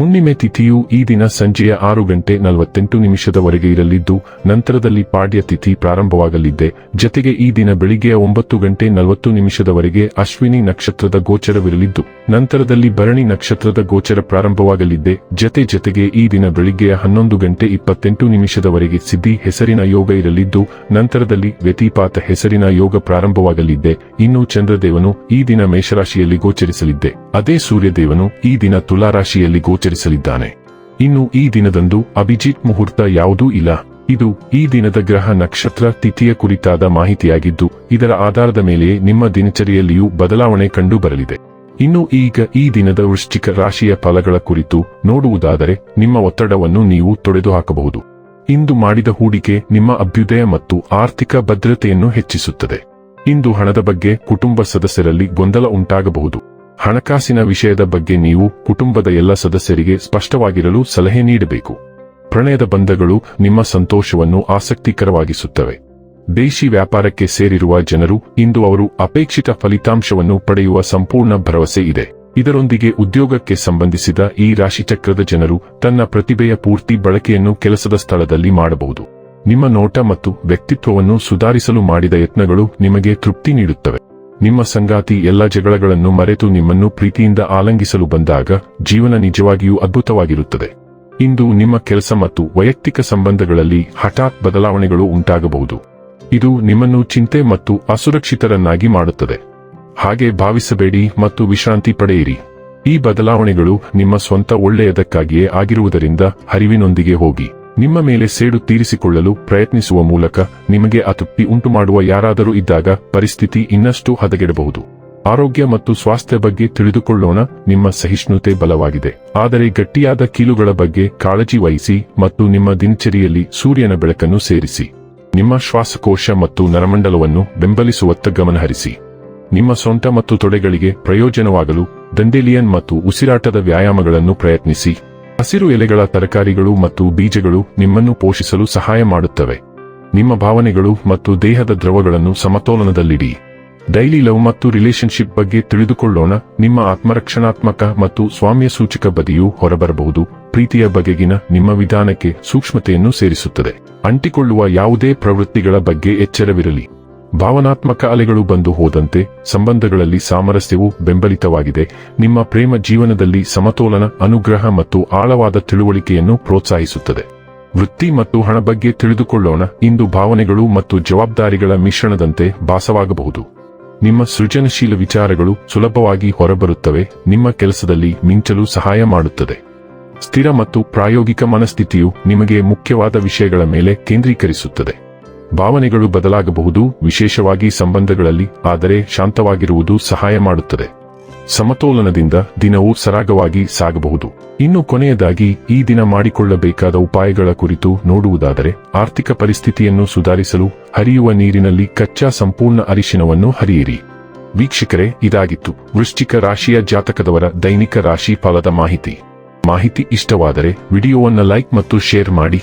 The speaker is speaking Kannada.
ಹುಣ್ಣಿಮೆ ತಿಥಿಯು ಈ ದಿನ ಸಂಜೆಯ ಆರು ಗಂಟೆ ನಲವತ್ತೆಂಟು ನಿಮಿಷದವರೆಗೆ ಇರಲಿದ್ದು, ನಂತರದಲ್ಲಿ ಪಾಡ್ಯ ತಿಥಿ ಪ್ರಾರಂಭವಾಗಲಿದೆ. ಜತೆಗೆ ಈ ದಿನ ಬೆಳಿಗ್ಗೆಯ ಒಂಬತ್ತು ಗಂಟೆ ನಲವತ್ತು ನಿಮಿಷದವರೆಗೆ ಅಶ್ವಿನಿ ನಕ್ಷತ್ರದ ಗೋಚರವಿರಲಿದ್ದು, ನಂತರದಲ್ಲಿ ಭರಣಿ ನಕ್ಷತ್ರದ ಗೋಚರ ಪ್ರಾರಂಭವಾಗಲಿದ್ದೆ ಜತೆ ಜತೆಗೆ ಈ ದಿನ ಬೆಳಿಗ್ಗೆಯ ಹನ್ನೊಂದು ಗಂಟೆ ಇಪ್ಪತ್ತೆಂಟು ನಿಮಿಷದವರೆಗೆ ಸಿದ್ಧಿ ಹೆಸರಿನ ಯೋಗ ಇರಲಿದ್ದು, ನಂತರದಲ್ಲಿ ವ್ಯತಿಪಾತ ಹೆಸರಿನ ಯೋಗ ಪ್ರಾರಂಭವಾಗಲಿದ್ದೆ ಇನ್ನು ಚಂದ್ರದೇವನು ಈ ದಿನ ಮೇಷರಾಶಿಯಲ್ಲಿ ಗೋಚರಿಸಲಿದ್ದೆ ಅದೇ ಸೂರ್ಯದೇವನು ಈ ದಿನ ತುಲಾರಾಶಿಯಲ್ಲಿ ಗೋಚರಿಸಲಿದ್ದಾನೆ. ಇನ್ನು ಈ ದಿನದಂದು ಅಭಿಜಿತ್ ಮುಹೂರ್ತ ಯಾವುದೂ ಇಲ್ಲ. ಇದು ಈ ದಿನದ ಗ್ರಹ ನಕ್ಷತ್ರ ತಿಥಿಯ ಕುರಿತಾದ ಮಾಹಿತಿಯಾಗಿದ್ದು, ಇದರ ಆಧಾರದ ಮೇಲೆಯೇ ನಿಮ್ಮ ದಿನಚರಿಯಲ್ಲಿಯೂ ಬದಲಾವಣೆ ಕಂಡು ಬರಲಿದೆ. ಇನ್ನು ಈಗ ಈ ದಿನದ ವೃಶ್ಚಿಕ ರಾಶಿಯ ಫಲಗಳ ಕುರಿತು ನೋಡುವುದಾದರೆ, ನಿಮ್ಮ ಒತ್ತಡವನ್ನು ನೀವು ತೊಡೆದುಹಾಕಬಹುದು. ಇಂದು ಮಾಡಿದ ಹೂಡಿಕೆ ನಿಮ್ಮ ಅಭ್ಯುದಯ ಮತ್ತು ಆರ್ಥಿಕ ಭದ್ರತೆಯನ್ನು ಹೆಚ್ಚಿಸುತ್ತದೆ. ಇಂದು ಹಣದ ಬಗ್ಗೆ ಕುಟುಂಬ ಸದಸ್ಯರಲ್ಲಿ ಗೊಂದಲ ಉಂಟಾಗಬಹುದು. ಹಣಕಾಸಿನ ವಿಷಯದ ಬಗ್ಗೆ ನೀವು ಕುಟುಂಬದ ಎಲ್ಲ ಸದಸ್ಯರಿಗೆ ಸ್ಪಷ್ಟವಾಗಿರಲು ಸಲಹೆ ನೀಡಬೇಕು. ಪ್ರಣಯದ ಬಂಧಗಳು ನಿಮ್ಮ ಸಂತೋಷವನ್ನು ಆಸಕ್ತಿಕರವಾಗಿಸುತ್ತವೆ. ದೇಶಿ ವ್ಯಾಪಾರಕ್ಕೆ ಸೇರಿರುವ ಜನರು ಇಂದು ಅವರು ಅಪೇಕ್ಷಿತ ಫಲಿತಾಂಶವನ್ನು ಪಡೆಯುವ ಸಂಪೂರ್ಣ ಭರವಸೆ ಇದೆ. ಇದರೊಂದಿಗೆ ಉದ್ಯೋಗಕ್ಕೆ ಸಂಬಂಧಿಸಿದ ಈ ರಾಶಿಚಕ್ರದ ಜನರು ತನ್ನ ಪ್ರತಿಭೆಯ ಪೂರ್ತಿ ಬಳಕೆಯನ್ನು ಕೆಲಸದ ಸ್ಥಳದಲ್ಲಿ ಮಾಡಬಹುದು. ನಿಮ್ಮ ನೋಟ ಮತ್ತು ವ್ಯಕ್ತಿತ್ವವನ್ನು ಸುಧಾರಿಸಲು ಮಾಡಿದ ಯತ್ನಗಳು ನಿಮಗೆ ತೃಪ್ತಿ ನೀಡುತ್ತವೆ. ನಿಮ್ಮ ಸಂಗಾತಿ ಎಲ್ಲ ಜಗಳಗಳನ್ನು ಮರೆತು ನಿಮ್ಮನ್ನು ಪ್ರೀತಿಯಿಂದ ಆಲಂಗಿಸಲು ಬಂದಾಗ ಜೀವನ ನಿಜವಾಗಿಯೂ ಅದ್ಭುತವಾಗಿರುತ್ತದೆ. ಇಂದು ನಿಮ್ಮ ಕೆಲಸ ಮತ್ತು ವೈಯಕ್ತಿಕ ಸಂಬಂಧಗಳಲ್ಲಿ ಹಠಾತ್ ಬದಲಾವಣೆಗಳು ಉಂಟಾಗಬಹುದು. ಇದು ನಿಮ್ಮನ್ನು ಚಿಂತೆ ಮತ್ತು ಅಸುರಕ್ಷಿತರನ್ನಾಗಿ ಮಾಡುತ್ತದೆ. ಹಾಗೆ ಭಾವಿಸಬೇಡಿ ಮತ್ತು ವಿಶ್ರಾಂತಿ ಪಡೆಯಿರಿ. ಈ ಬದಲಾವಣೆಗಳು ನಿಮ್ಮ ಸ್ವಂತ ಒಳ್ಳೆಯದಕ್ಕಾಗಿಯೇ ಆಗಿರುವುದರಿಂದ ಹರಿವಿನೊಂದಿಗೆ ಹೋಗಿ. ನಿಮ್ಮ ಮೇಲೆ ಸೇಡು ತೀರಿಸಿಕೊಳ್ಳಲು ಪ್ರಯತ್ನಿಸುವ ಮೂಲಕ ನಿಮಗೆ ಅತೃಪ್ತಿ ಉಂಟುಮಾಡುವ ಯಾರಾದರೂ ಇದ್ದಾಗ ಪರಿಸ್ಥಿತಿ ಇನ್ನಷ್ಟು ಹದಗೆಡಬಹುದು. ಆರೋಗ್ಯ ಮತ್ತು ಸ್ವಾಸ್ಥ್ಯ ಬಗ್ಗೆ ತಿಳಿದುಕೊಳ್ಳೋಣ, ನಿಮ್ಮ ಸಹಿಷ್ಣುತೆ ಬಲವಾಗಿದೆ. ಆದರೆ ಗಟ್ಟಿಯಾದ ಕೀಲುಗಳ ಬಗ್ಗೆ ಕಾಳಜಿ ವಹಿಸಿ ಮತ್ತು ನಿಮ್ಮ ದಿನಚರಿಯಲ್ಲಿ ಸೂರ್ಯನ ಬೆಳಕನ್ನು ಸೇರಿಸಿ. ನಿಮ್ಮ ಶ್ವಾಸಕೋಶ ಮತ್ತು ನರಮಂಡಲವನ್ನು ಬೆಂಬಲಿಸುವತ್ತ ಗಮನಹರಿಸಿ. ನಿಮ್ಮ ಸೊಂಟ ಮತ್ತು ತೊಡೆಗಳಿಗೆ ಪ್ರಯೋಜನವಾಗಲು ದಂಡೇಲಿಯನ್ ಮತ್ತು ಉಸಿರಾಟದ ವ್ಯಾಯಾಮಗಳನ್ನು ಪ್ರಯತ್ನಿಸಿ. ಹಸಿರು ಎಲೆಗಳ ತರಕಾರಿಗಳು ಮತ್ತು ಬೀಜಗಳು ನಿಮ್ಮನ್ನು ಪೋಷಿಸಲು ಸಹಾಯ ಮಾಡುತ್ತವೆ. ನಿಮ್ಮ ಭಾವನೆಗಳು ಮತ್ತು ದೇಹದ ದ್ರವಗಳನ್ನು ಸಮತೋಲನದಲ್ಲಿಡಿ. ಡೈಲಿ ಲವ್ ಮತ್ತು ರಿಲೇಶನ್ಶಿಪ್ ಬಗ್ಗೆ ತಿಳಿದುಕೊಳ್ಳೋಣ. ನಿಮ್ಮ ಆತ್ಮರಕ್ಷಣಾತ್ಮಕ ಮತ್ತು ಸ್ವಾಮ್ಯ ಸೂಚಕ ಬದಿಯು ಹೊರಬರಬಹುದು. ಪ್ರೀತಿಯ ಬಗೆಗಿನ ನಿಮ್ಮ ವಿಧಾನಕ್ಕೆ ಸೂಕ್ಷ್ಮತೆಯನ್ನು ಸೇರಿಸುತ್ತದೆ. ಅಂಟಿಕೊಳ್ಳುವ ಯಾವುದೇ ಪ್ರವೃತ್ತಿಗಳ ಬಗ್ಗೆ ಎಚ್ಚರವಿರಲಿ. ಭಾವನಾತ್ಮಕ ಅಲೆಗಳು ಬಂದು ಹೋದಂತೆ ಸಂಬಂಧಗಳಲ್ಲಿ ಸಾಮರಸ್ಯವು ಬೆಂಬಲಿತವಾಗಿದೆ. ನಿಮ್ಮ ಪ್ರೇಮ ಜೀವನದಲ್ಲಿ ಸಮತೋಲನ, ಅನುಗ್ರಹ ಮತ್ತು ಆಳವಾದ ತಿಳುವಳಿಕೆಯನ್ನು ಪ್ರೋತ್ಸಾಹಿಸುತ್ತದೆ. ವೃತ್ತಿ ಮತ್ತು ಹಣ ಬಗ್ಗೆ ತಿಳಿದುಕೊಳ್ಳೋಣ. ಇಂದು ಭಾವನೆಗಳು ಮತ್ತು ಜವಾಬ್ದಾರಿಗಳ ಮಿಶ್ರಣದಂತೆ ಭಾಸವಾಗಬಹುದು. ನಿಮ್ಮ ಸೃಜನಶೀಲ ವಿಚಾರಗಳು ಸುಲಭವಾಗಿ ಹೊರಬರುತ್ತವೆ. ನಿಮ್ಮ ಕೆಲಸದಲ್ಲಿ ಮಿಂಚಲು ಸಹಾಯ ಮಾಡುತ್ತದೆ. ಸ್ಥಿರ ಮತ್ತು ಪ್ರಾಯೋಗಿಕ ಮನಸ್ಥಿತಿಯು ನಿಮಗೆ ಮುಖ್ಯವಾದ ವಿಷಯಗಳ ಮೇಲೆ ಕೇಂದ್ರೀಕರಿಸುತ್ತದೆ. ಭಾವನೆಗಳು ಬದಲಾಗಬಹುದು, ವಿಶೇಷವಾಗಿ ಸಂಬಂಧಗಳಲ್ಲಿ, ಆದರೆ ಶಾಂತವಾಗಿರುವುದು ಸಹಾಯ ಮಾಡುತ್ತದೆ. ಸಮತೋಲನದಿಂದ ದಿನವು ಸರಾಗವಾಗಿ ಸಾಗಬಹುದು. ಇನ್ನು ಕೊನೆಯದಾಗಿ, ಈ ದಿನ ಮಾಡಿಕೊಳ್ಳಬೇಕಾದ ಉಪಾಯಗಳ ಕುರಿತು ನೋಡುವುದಾದರೆ, ಆರ್ಥಿಕ ಪರಿಸ್ಥಿತಿಯನ್ನು ಸುಧಾರಿಸಲು ಹರಿಯುವ ನೀರಿನಲ್ಲಿ ಕಚ್ಚಾ ಸಂಪೂರ್ಣ ಅರಿಶಿನವನ್ನು ಹರಿಯಿರಿ. ವೀಕ್ಷಕರೇ, ಇದಾಗಿತ್ತು. ವೃಶ್ಚಿಕ ರಾಶಿಯ ಜಾತಕದವರ ದೈನಿಕ ರಾಶಿ ಫಲದ ಮಾಹಿತಿ. ಮಾಹಿತಿ ಇಷ್ಟವಾದರೆ, ವಿಡಿಯೋವನ್ನು ಲೈಕ್ ಮತ್ತು ಶೇರ್ ಮಾಡಿ.